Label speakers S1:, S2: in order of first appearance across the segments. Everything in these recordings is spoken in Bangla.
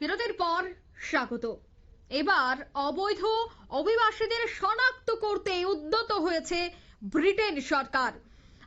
S1: বিরতির পর স্বাগত। এবার অবৈধ অভিবাসীদের শনাক্ত করতে উদ্যত হয়েছে ব্রিটেন সরকার।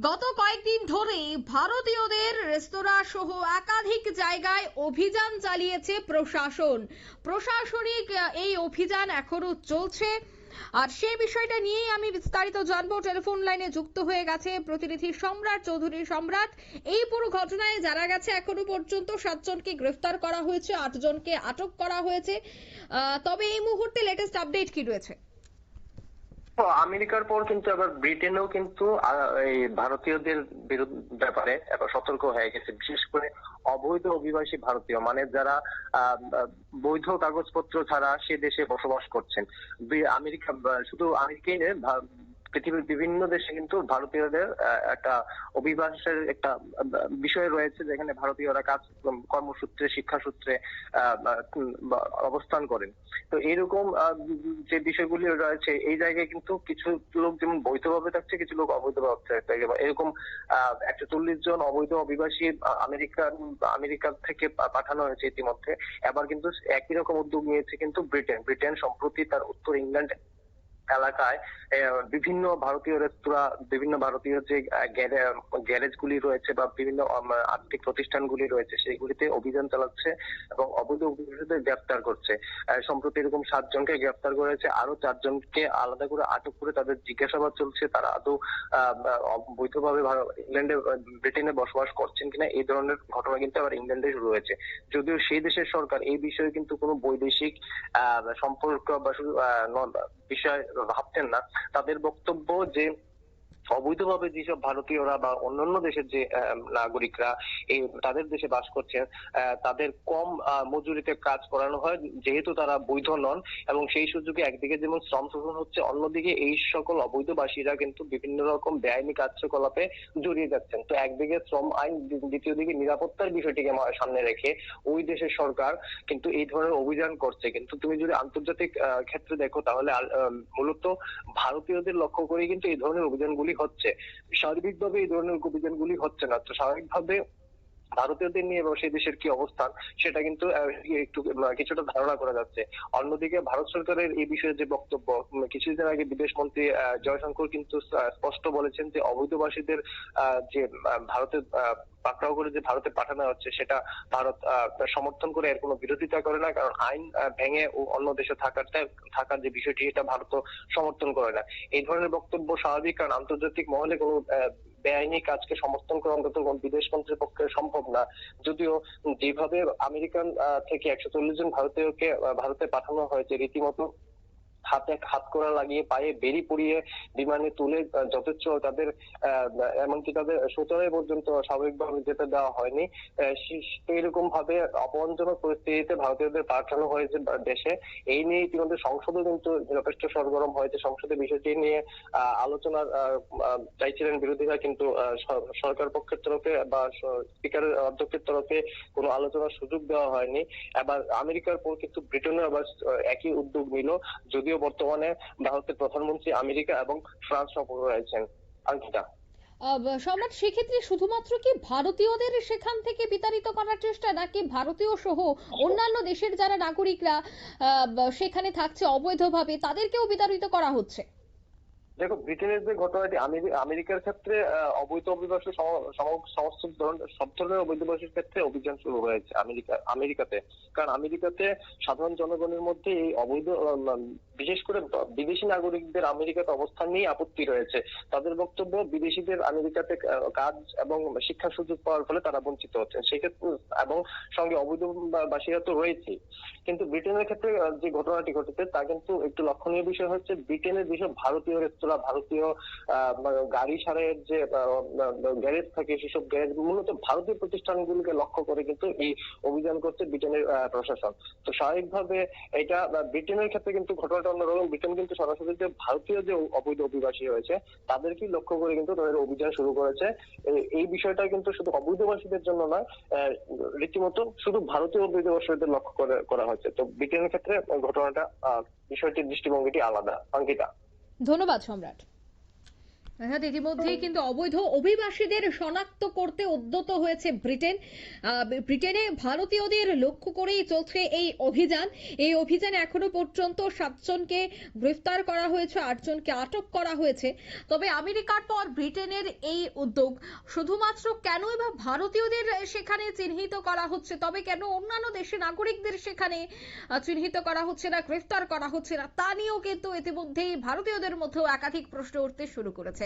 S1: গত কয়েকদিন ধরে ভারতীয়দের রেস্তোরাঁ সহ একাধিক জায়গায় অভিযান চালিয়েছে প্রশাসন। প্রশাসনিক এই অভিযান এখনও চলছে। আর সেই বিষয়টা নিয়েই আমি বিস্তারিত জানব। টেলিফোন লাইনে যুক্ত হয়ে গেছে প্রতিনিধি সম্রাট চৌধুরী সম্রাট। এই পুরো ঘটনায় জানা গেছে, এখনও পর্যন্ত সাতজনকে গ্রেফতার করা হয়েছে, আটজনকে আটক করা হয়েছে। তবে এই মুহূর্তে লেটেস্ট আপডেট কি রয়েছে?
S2: আমেরিকার পর কিন্তু আবার ব্রিটেনও কিন্তু ভারতীয়দের ব্যাপারে সতর্ক হয়ে গেছে। বিশেষ করে অবৈধ অভিবাসী ভারতীয় মানে যারা বৈধ কাগজপত্র ছাড়া সে দেশে বসবাস করছেন। আমেরিকা শুধু আমেরিকায় পৃথিবীর বিভিন্ন দেশে কিন্তু ভারতীয়দের একটা অভিবাসের একটা বিষয় রয়েছে যেখানে ভারতীয়রা কাজ কর্মসূত্রে শিক্ষাসূত্রে অবস্থান করেন। তো এরকম আহ, যে বিষয়গুলি রয়েছে এই জায়গায় কিন্তু কিছু লোক যেমন বৈধভাবে থাকছে কিছু লোক অবৈধভাবে থাকছে। একশো একশো চল্লিশ জন অবৈধ অভিবাসী আহ, আমেরিকার আমেরিকা থেকে পাঠানো হয়েছে ইতিমধ্যে। এবার কিন্তু একই রকম উদ্যোগ নিয়েছে কিন্তু ব্রিটেন। ব্রিটেন সম্প্রতি তার উত্তর ইংল্যান্ড এলাকায় বিভিন্ন ভারতীয় রেস্তোরাঁ বিভিন্ন ভারতীয় যে গ্যারেজ গুলি রয়েছে বা বিভিন্ন আর্থিক প্রতিষ্ঠানগুলি রয়েছে, সেগুলিতে অভিযান চালাচ্ছে এবং অবৈধ অভিবাসীদের গ্রেফতার করছে। সম্প্রতি এরকম সাতজনকে গ্রেফতার করেছে আরও চারজনকে আলাদা করে আটক করে তাদের জিজ্ঞাসাবাদ চলছে, তারা আদৌ বৈধভাবে ইংল্যান্ডে ব্রিটেনে বসবাস করছেন কিনা, এই ধরনের ঘটনা কিন্তু আবার ইংল্যান্ডে শুরু হয়েছে। যদিও সেই দেশের সরকার এই বিষয়ে কিন্তু কোনো বৈদেশিক সম্পর্ক বা বিষয় ভাবতেন না। তাদের বক্তব্য যে অবৈধভাবে যেসব ভারতীয়রা বা অন্যান্য দেশের যে নাগরিকরা এই, তাদের দেশে বাস করছেন তাদের কম মজুরিতে কাজ করানো হয়, যেহেতু তারা বৈধ নন এবং সেই সুযোগে একদিকে যেমন শ্রম শোষণ হচ্ছে, অন্যদিকে এই সকল অবৈধবাসীরা কিন্তু বিভিন্ন রকম বেআইনি কার্যকলাপে জড়িয়ে যাচ্ছেন। তো একদিকে শ্রম আইন দ্বিতীয় দিকে নিরাপত্তার বিষয়টিকে সামনে রেখে ওই দেশের সরকার কিন্তু এই ধরনের অভিযান করছে। কিন্তু তুমি যদি আন্তর্জাতিক ক্ষেত্রে দেখো তাহলে মূলত ভারতীয়দের লক্ষ্য করে কিন্তু এই ধরনের অভিযানগুলি হচ্ছে। সার্বিকভাবে এই ধরনের অভিযানগুলি হচ্ছে না। তো স্বাভাবিকভাবে ভারতীয়দের নিয়ে এবং সেই দেশের কি অবস্থান সেটা কিন্তু আহ, একটু কিছুটা ধারণা করা যাচ্ছে। অন্যদিকে ভারত সরকারের এই বিষয়ে যে বক্তব্য কিছুদিন আগে বিদেশ মন্ত্রী জয়শঙ্কর কিন্তু স্পষ্ট বলেছেন যে অবৈধবাসীদের যে ভারতের পাকড়াও করে যে ভারতে পাঠানো হচ্ছে সেটা ভারত সমর্থন করে এর কোনো বিরোধিতা করে না কারণ আইন ভেঙে ও অন্য দেশে থাকাটা থাকার যে বিষয়টি এটা ভারত সমর্থন করে না। এই ধরনের বক্তব্য স্বাভাবিক কারণ আন্তর্জাতিক মহলে কোনো বেআইনি কাজকে সমর্থন করা অন্তত বিদেশ মন্ত্রীর পক্ষে সম্ভব না। যদিও যেভাবে আমেরিকান থেকে একশো চল্লিশ জন ভারতীয়কে ভারতে পাঠানো হয়েছে, রীতিমতো হাতে হাত করা লাগিয়ে পায়ে বেরি পরিয়ে বিমানে তুলে যথেচ্ছ তাদের এমনকি তাদের সূচনায় পর্যন্ত স্বাভাবিকভাবে যেতে দেওয়া হয়নি। এইরকম ভাবে অপমানজনক পরিস্থিতিতে ভারতীয়দের পাঠানো হয়েছে দেশে। এই নিয়ে ইতিমধ্যে সংসদে কিন্তু যথেষ্ট সরগরম হয়েছে। সংসদে বিষয়টি নিয়ে আলোচনার চাইছিলেন বিরোধীরা কিন্তু সরকার পক্ষের তরফে বা স্পিকারের অধ্যক্ষের তরফে কোনো আলোচনার সুযোগ দেওয়া হয়নি। এবার আমেরিকার পর কিন্তু ব্রিটেনও আবার একই উদ্যোগ নিল। যদিও বর্তমানে ভারতের প্রধানমন্ত্রী আমেরিকা এবং ফ্রান্স সফর রয়েছেন। অঙ্কিতা
S1: সম্রাট সেক্ষেত্রে শুধুমাত্র কি ভারতীয়দের সেখান থেকে বিতাড়িত করার চেষ্টা, নাকি ভারতীয় সহ অন্যান্য দেশের যারা নাগরিকরা সেখানে থাকছে অবৈধভাবে, তাদেরকেও বিতাড়িত করা হচ্ছে?
S2: দেখো, ব্রিটেনের যে ঘটনাটি আমেরিকার ক্ষেত্রে অবৈধ অভিবাসী সম- সম- সমস্ত ধরনের সব ধরনের অবৈধ অভিবাসীর ক্ষেত্রে অভিযান শুরু হয়েছে আমেরিকা, আমেরিকাতে। কারণ আমেরিকাতে সাধারণ জনগণের মধ্যে এই অবৈধ বিশেষ করে বিদেশি নাগরিকদের আমেরিকাতে অবস্থান নিয়ে আপত্তি রয়েছে। তাদের বক্তব্য, বিদেশিদের আমেরিকাতে কাজ এবং শিক্ষার সুযোগ পাওয়ার ফলে তারা বঞ্চিত হচ্ছেন। সেক্ষেত্রে, এবং সঙ্গে অবৈধ বাসীরা তো রয়েছেই। কিন্তু ব্রিটেনের ক্ষেত্রে যে ঘটনাটি ঘটেছে, তা কিন্তু একটু লক্ষণীয় বিষয় হচ্ছে, ব্রিটেনের যেসব ভারতীয় ভারতীয় আহ, মানে গাড়ি সারের যে গ্যারেজ থাকে সেসব গ্যারেজ মূলত ভারতীয় প্রতিষ্ঠানগুলোকে লক্ষ্য করে কিন্তু এই অভিযান করছে ব্রিটেনের প্রশাসন। তো স্বাভাবিকভাবে এটা ব্রিটেনের ক্ষেত্রে কিন্তু ঘটনাটা অন্যরকম। ব্রিটেন কিন্তু সরাসরি যে ভারতীয় যে অবৈধ অভিবাসী রয়েছে তাদেরকেই লক্ষ্য করে কিন্তু তাদের অভিযান শুরু করেছে। এই বিষয়টা কিন্তু শুধু অবৈধবাসীদের জন্য নয় রীতিমতো শুধু ভারতীয় অবৈধবাসীদের লক্ষ্য করে করা হয়েছে। তো ব্রিটেনের ক্ষেত্রে ঘটনাটা বিষয়টির দৃষ্টিভঙ্গিটি আলাদা অঙ্কিতা।
S1: ধন্যবাদ সম্রাট। অর্থাৎ ইতিমধ্যেই কিন্তু অবৈধ অভিবাসীদের শনাক্ত করতে উদ্যত হয়েছে ব্রিটেন। ব্রিটেনে ভারতীয়দের লক্ষ্য করেই চলছে এই অভিযান। এই অভিযানে এখনও পর্যন্ত সাতজনকে গ্রেফতার করা হয়েছে, আটজনকে আটক করা হয়েছে। তবে আমেরিকার পর ব্রিটেনের এই উদ্যোগ। শুধুমাত্র কেনই বা ভারতীয়দের সেখানে চিহ্নিত করা হচ্ছে, তবে কেন অন্যান্য দেশের নাগরিকদের সেখানে চিহ্নিত করা হচ্ছে না, গ্রেফতার করা হচ্ছে না, তা নিয়েও কিন্তু ইতিমধ্যেই ভারতীয়দের মধ্যেও একাধিক প্রশ্ন উঠতে শুরু করেছে।